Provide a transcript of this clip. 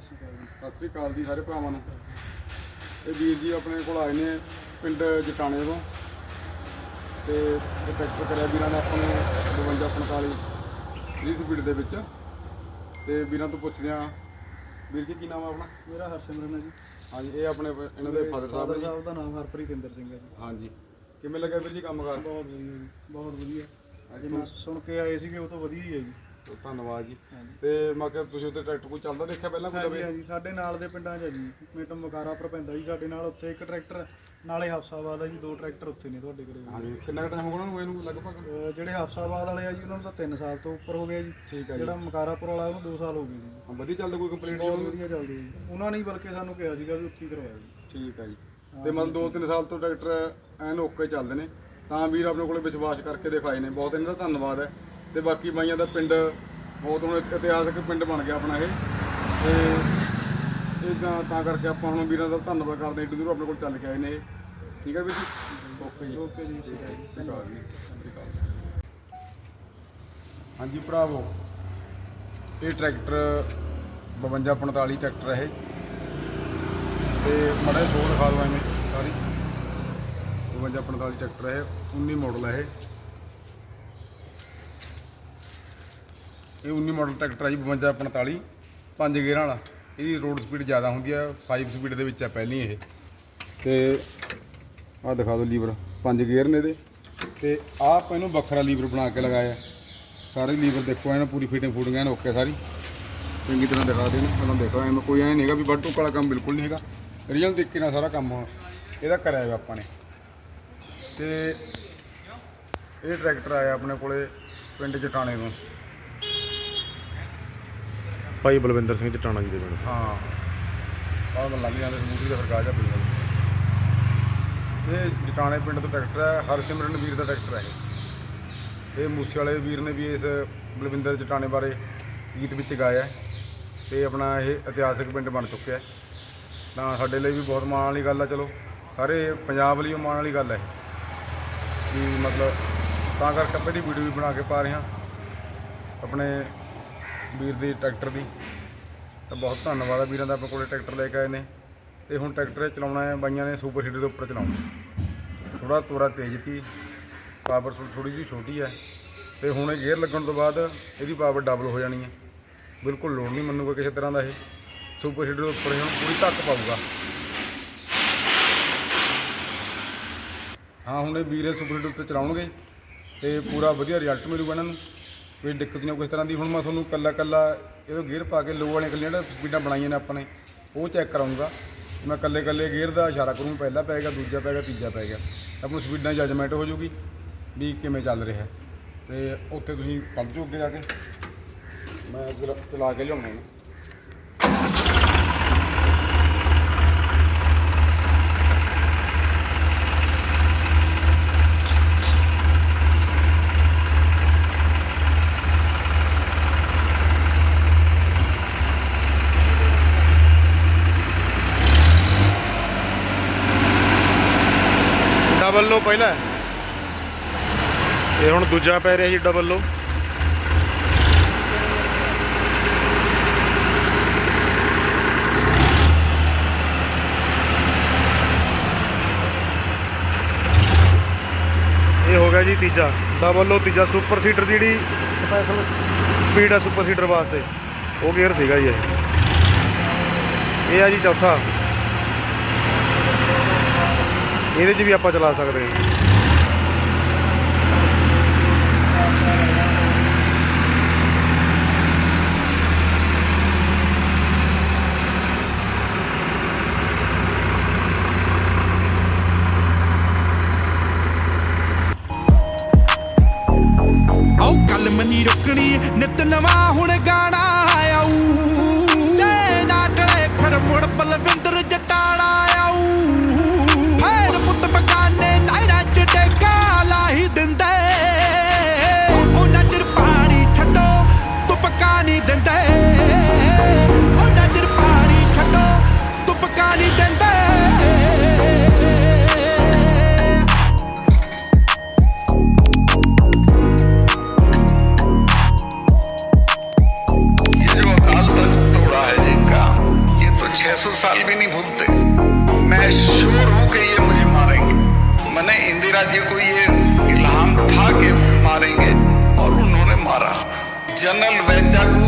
ਸਤਿ ਸ਼੍ਰੀ ਅਕਾਲ ਜੀ ਸ੍ਰੀ ਭਰਾਵਾਂ ਨੂੰ। ਇਹ ਵੀਰ ਜੀ ਆਪਣੇ ਕੋਲ ਆਏ ਨੇ ਪਿੰਡ ਜਟਾਣੇ ਤੋਂ। ਤੇ ਇਹ ਟਰੈਕਟਰ ਕਰਿਆ ਵੀਰਾਂ ਨੇ ਆਪਾਂ ਨੂੰ 5245 30 ਸਪੀਡ ਦੇ ਵਿੱਚ। ਤੇ ਵੀਰਾਂ ਤੋਂ ਪੁੱਛਦੇ ਆ ਵੀਰ ਜੀ ਕੀ ਨਾਮ ਆ ਆਪਣਾ? ਮੇਰਾ ਹਰਸਿਮਰਨ ਹੈ ਜੀ। ਹਾਂਜੀ ਇਹ ਆਪਣੇ ਇਹਨਾਂ ਦੇ ਫਾਦਰ ਸਾਹਿਬ ਨੇ ਸਾਹਿਬ ਦਾ ਨਾਮ ਹਰਪ੍ਰੀਤ ਇੰਦਰ ਸਿੰਘ ਹੈ ਜੀ। ਹਾਂਜੀ। ਕਿਵੇਂ ਲੱਗਾ ਵੀਰ ਜੀ ਕੰਮ ਕਰ? ਬਹੁਤ ਵਧੀਆ ਬਹੁਤ ਵਧੀਆ। ਜਿੰਨਾ ਸੁਣ ਕੇ ਆਏ ਸੀਗੇ ਉਹ ਤੋਂ ਵਧੀਆ ਹੀ ਹੈ ਜੀ। ਧੰਨਵਾਦ ਜੀ। ਤੇ ਮੈਂ ਕਿਹਾ ਤੁਸੀਂ ਉੱਥੇ ਟਰੈਕਟਰ ਕੋਈ ਚੱਲਦਾ ਦੇਖਿਆ ਪਹਿਲਾਂ ਕੋਈ ਹਾਂਜੀ ਲਵੇ ਹਾਂਜੀ ਸਾਡੇ ਨਾਲ ਦੇ ਪਿੰਡਾਂ 'ਚ ਹੈ ਜੀ। ਮੇਟ ਮਕਾਰਾ ਪਰ ਪੈਂਦਾ ਜੀ ਸਾਡੇ ਨਾਲ ਉੱਥੇ ਇੱਕ ਟਰੈਕਟਰ ਨਾਲੇ ਹਫਸਾਬਾਦ ਹੈ ਜੀ ਦੋ ਟਰੈਕਟਰ ਉੱਥੇ ਨੇ ਤੁਹਾਡੇ ਕੋਲੇ। ਹਾਂਜੀ ਕਿੰਨਾ ਟਾਈਮ ਹੋ ਗਿਆ ਉਹਨਾਂ ਨੂੰ ਇਹਨੂੰ ਲਗਭਗ? ਅਹ ਜਿਹੜੇ ਹਫਸਾਬਾਦ ਵਾਲੇ ਆ ਜੀ ਉਹਨਾਂ ਨੂੰ ਤਾਂ 3 ਸਾਲ ਤੋਂ ਉੱਪਰ ਹੋ ਗਿਆ ਜੀ। ਠੀਕ ਹੈ ਜੀ। ਜਿਹੜਾ ਮਕਾਰਾਪੁਰ ਵਾਲਾ ਉਹਨੂੰ 2 ਸਾਲ ਹੋ ਗਏ ਜੀ ਹਾਂ, ਵਧੀਆ ਚੱਲਦਾ ਕੋਈ ਕੰਪਲੇਂਟ ਬਹੁਤ ਨਹੀਂ ਵਧੀਆ ਚੱਲਦੀ ਹੈ ਜੀ। ਉਹਨਾਂ ਨੇ ਹੀ ਬਲਕਿ ਸਾਨੂੰ ਕਿਹਾ ਸੀਗਾ ਵੀ ਉੱਥੇ ਹੀ ਕਰਵਾਇਆ ਜੀ। ਠੀਕ ਹੈ ਜੀ। ਤੇ ਮਤਲਬ 2-3 ਸਾਲ ਤੋਂ ਟਰੈਕਟਰ ਐਨ ਓਕੇ ਚੱਲਦੇ ਨੇ। ਤਾਂ ਵੀਰ ਆਪਣੇ ਕੋਲੇ ਵਿਸ਼ਵਾਸ ਕਰਕੇ ਦਿਖਾਏ ਨੇ। ਬਹੁਤ ਇਹਨਾਂ ਦਾ ਧੰਨਵਾਦ ਹੈ। ਤੇ ਬਾਕੀ ਬਾਈਆਂ ਦਾ ਪਿੰਡ ਬਹੁਤ ਹੁਣ ਇੱਕ ਇਤਿਹਾਸਕ ਪਿੰਡ ਬਣ ਗਿਆ ਆਪਣਾ ਇਹ। ਤੇ ਇਹ ਤਾਂ ਕਰਕੇ ਆਪਾਂ ਹੁਣ ਵੀਰਾਂ ਦਾ ਧੰਨਵਾਦ ਕਰਦੇ ਹਾਂ ਏਡੀ ਦੂਰ ਆਪਣੇ ਕੋਲ ਚੱਲ ਕੇ ਆਏ ਨੇ ਠੀਕ ਹੈ ਵੀਰ ਜੀ? ਓਕੇ ਜੀ। ਓਕੇ ਜੀ ਠੀਕ ਹੈ ਜੀ। ਧੰਨਵਾਦ। ਜੀ ਹਾਂਜੀ ਭਰਾਵੋ ਇਹ ਟਰੈਕਟਰ 5245 ਟਰੈਕਟਰ ਹੈ ਇਹ। ਤੇ ਮੜਾ ਦੋ ਦਿਖਾ ਦਵਾਂ ਐਵੇਂ ਸਾਰੀ। 5245 ਟਰੈਕਟਰ ਹੈ 19 ਮਾਡਲ ਹੈ ਇਹ। ਇਹ 19 ਮਾਡਲ ਟਰੈਕਟਰ ਹੈ ਜੀ 5245 ਪੰਜ ਗੇਅਰਾਂ ਵਾਲਾ। ਇਹਦੀ ਰੋਡ ਸਪੀਡ ਜ਼ਿਆਦਾ ਹੁੰਦੀ ਆ 5 ਸਪੀਡ ਦੇ ਵਿੱਚ ਹੈ ਪਹਿਲੀ ਇਹ। ਤੇ ਆਹ ਦਿਖਾ ਦਿਓ ਲੀਵਰ, ਪੰਜ ਗੇਅਰ ਨੇ ਇਹਦੇ। ਤੇ ਆਪ ਇਹਨੂੰ ਵੱਖਰਾ ਲੀਵਰ ਬਣਾ ਕੇ ਲਗਾਇਆ। ਸਾਰੇ ਲੀਵਰ ਦੇਖੋ ਇਹਨਾਂ ਪੂਰੀ ਫਿਟਿੰਗ ਫੂਟਿੰਗ, ਐਨ ਓਕੇ ਸਾਰੀ। ਚੰਗੀ ਤਰ੍ਹਾਂ ਦਿਖਾ ਦੇਣ, ਪਹਿਲਾਂ ਦੇਖੋ ਐਵੇਂ ਕੋਈ ਐ ਹੈਗਾ ਵੀ ਵੱਡ ਟੁੱਕ ਵਾਲਾ ਕੰਮ ਬਿਲਕੁਲ ਨਹੀਂ ਹੈਗਾ। ਰੀਅਲ ਤਰੀਕੇ ਨਾਲ ਸਾਰਾ ਕੰਮ ਇਹਦਾ ਕਰਿਆ ਹੋਇਆ ਆਪਾਂ ਨੇ। ਤੇ ਇਹ ਟਰੈਕਟਰ ਆਇਆ ਆਪਣੇ ਕੋਲੇ, ਪਿੰਡ ਜਟਾਣੇ ਤੋਂ। ਭਾਈ ਬਲਵਿੰਦਰ ਸਿੰਘ ਚਟਾਣਾ ਜੀ ਦੇ ਪਿੰਡ। ਹਾਂ। ਆਹ ਲੱਗ ਜਾਂਦੇ ਸਮੂਦੀ ਦਾ ਫਰਕਾ ਜਾ ਇਹ ਜਟਾਣੇ ਪਿੰਡ ਤੋਂ ਟਰੈਕਟਰ ਹੈ, ਹਰਸਿਮਰਨ ਵੀਰ ਦਾ ਟਰੈਕਟਰ ਹੈ ਇਹ। ਇਹ ਮੂਸੇ ਵਾਲੇ ਵੀਰ ਨੇ ਵੀ ਇਸ ਬਲਵਿੰਦਰ ਜਟਾਣੇ ਬਾਰੇ ਗੀਤ ਵਿੱਚ ਗਾਇਆ ਹੈ। ਤੇ ਆਪਣਾ ਇਹ ਇਤਿਹਾਸਕ ਪਿੰਡ ਬਣ ਚੁੱਕਿਆ ਹੈ। ਤਾਂ ਸਾਡੇ ਲਈ ਵੀ ਬਹੁਤ ਮਾਣ ਵਾਲੀ ਗੱਲ ਹੈ ਚਲੋ, ਸਾਰੇ ਪੰਜਾਬ ਲਈ ਉਹ ਮਾਣ ਵਾਲੀ ਗੱਲ ਹੈ ਇਹ। ਵੀ ਮਤਲਬ ਤਾਂ ਕਰਕੇ ਆਪਾਂ ਇਹਦੀ ਵੀਡੀਓ ਵੀ ਬਣਾ ਕੇ ਪਾ ਰਹੇ ਹਾਂ। ਆਪਣੇ ਵੀਰ ਦੀ ਟਰੈਕਟਰ ਦੀ। ਤਾਂ ਬਹੁਤ ਧੰਨਵਾਦ ਆ ਵੀਰਾਂ ਦਾ, ਆਪਣੇ ਕੋਲੇ ਟਰੈਕਟਰ ਲੈ ਕੇ ਆਏ ਨੇ। ਤੇ ਹੁਣ ਟਰੈਕਟਰ ਚਲਾਉਣਾ ਹੈ, ਬਾਈਆਂ ਨੇ ਸੁਪਰ ਹੀਟਰ ਦੇ ਉੱਪਰ ਚਲਾਉਣਾ ਥੋੜਾ ਤੋਰਾ ਤੇਜ਼ ਤੀ ਪਾਵਰ ਥੋੜੀ ਜਿਹੀ ਛੋਟੀ ਹੈ। ਤੇ ਹੁਣ ਇਹ ਗੇਅਰ ਲੱਗਣ ਤੋਂ ਬਾਅਦ ਇਹਦੀ ਪਾਵਰ ਡਬਲ ਹੋ ਜਾਣੀ ਹੈ। ਬਿਲਕੁਲ ਲੋਡ ਨਹੀਂ ਮੰਨੂਗਾ ਕਿਸੇ ਤਰ੍ਹਾਂ ਦਾ ਇਹ। ਸੁਪਰ ਹੀਟਰ ਦੇ ਉੱਪਰ ਹੁਣ ਪੂਰੀ ਧੱਕ ਪਾਊਗਾ। ਹਾਂ, ਹੁਣ ਇਹ ਵੀਰੇ ਸੁਪਰ ਹੀਟਰ ਉੱਤੇ ਚਲਾਉਣਗੇ। ਤੇ ਪੂਰਾ ਵਧੀਆ ਰਿਜ਼ਲਟ ਮਿਲੂਗਾ ਇਹਨਾਂ ਨੂੰ। ਕੋਈ ਦਿੱਕਤ ਨਹੀਂ ਕਿਸ ਤਰ੍ਹਾਂ ਦੀ। ਹੁਣ ਮੈਂ ਤੁਹਾਨੂੰ ਕੱਲਾ ਕੱਲਾ ਇਹਦੇ ਗੇਅਰ ਪਾ ਕੇ ਲੋ ਵਾਲੀਆਂ ਕੱਲੀਆਂ ਜਿਹੜਾ ਸਪੀਡਾਂ ਬਣਾਈਆਂ ਨੇ ਆਪਣੇ, ਉਹ ਚੈੱਕ ਕਰਾਉਂਗਾ। ਮੈਂ ਕੱਲੇ ਕੱਲੇ ਗੇਅਰ ਦਾ ਇਸ਼ਾਰਾ ਕਰੂੰ, ਪਹਿਲਾ ਪਏਗਾ ਦੂਜਾ ਪਏਗਾ ਤੀਜਾ ਪਏਗਾ ਆਪਾਂ ਨੂੰ ਸਪੀਡਾਂ ਜਜਮੈਂਟ ਹੋ ਜਾਊਗੀ ਵੀ ਕਿਵੇਂ ਚੱਲ ਰਿਹਾ ਹੈ। ਤੇ ਉੱਥੇ ਤੁਸੀਂ ਪੜ੍ਹ ਜਾਓ ਅੱਗੇ ਜਾ ਕੇ। ਮੈਂ ਚਲਾ- ਚਲਾ ਕੇ ਲਿਆਉਣਾ ਡਬਲ ਲੋ ਪਹਿਲਾ। ਇਹ ਹੁਣ ਦੂਜਾ ਪੈ ਰਿਹਾ ਜੀ ਡਬਲ ਲੋ ਇਹ ਹੋ ਗਿਆ ਜੀ ਤੀਜਾ। ਡਬਲ ਲੋ ਤੀਜਾ ਸੁਪਰ ਸੀਟਰ ਜਿਹੜੀ ਸਪੈਸ਼ਲ ਸਪੀਡ ਹੈ ਸੁਪਰ ਸੀਟਰ ਵਾਸਤੇ। ਉਹ ਗੇਅਰ ਸੀਗਾ ਜੀ ਇਹ ਆ ਜੀ ਚੌਥਾ। ਇਹਦੇ 'ਚ ਵੀ ਆਪਾਂ ਚਲਾ ਸਕਦੇ ਹਾਂ। ਕੱਲ ਮਨੀ ਰੁਕਣੀ ਨਿਤ ਨਵਾਂ ਹੁਣ ਗਾਣਾ ਆਊ ਜੇ ਨਾ ਟਲੇ ਫਿਰ ਮੁੜ ਬਲਵਿੰਦਰ General Vendor